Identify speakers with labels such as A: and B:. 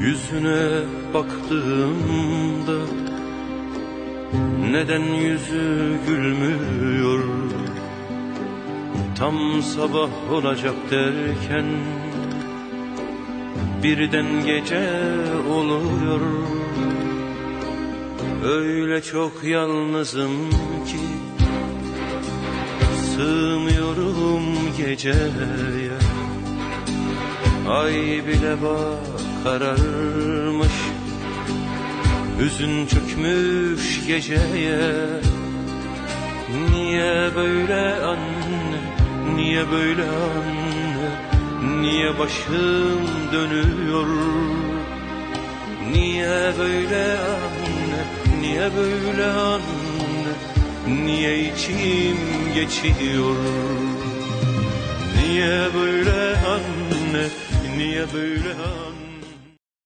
A: Yüzüne baktığımda Neden yüzü gülmüyor? Tam sabah olacak derken Birden gece oluyor. Öyle çok yalnızım ki Sığmıyorum geceye. Ay bile bak kararmış. Hüzün çökmüş geceye. Niye böyle anne? Niye böyle anne? Niye başım dönüyor? Niye böyle anne? Niye böyle anne? Niye içim geçiyor? Niye böyle anne? Niye böyle anne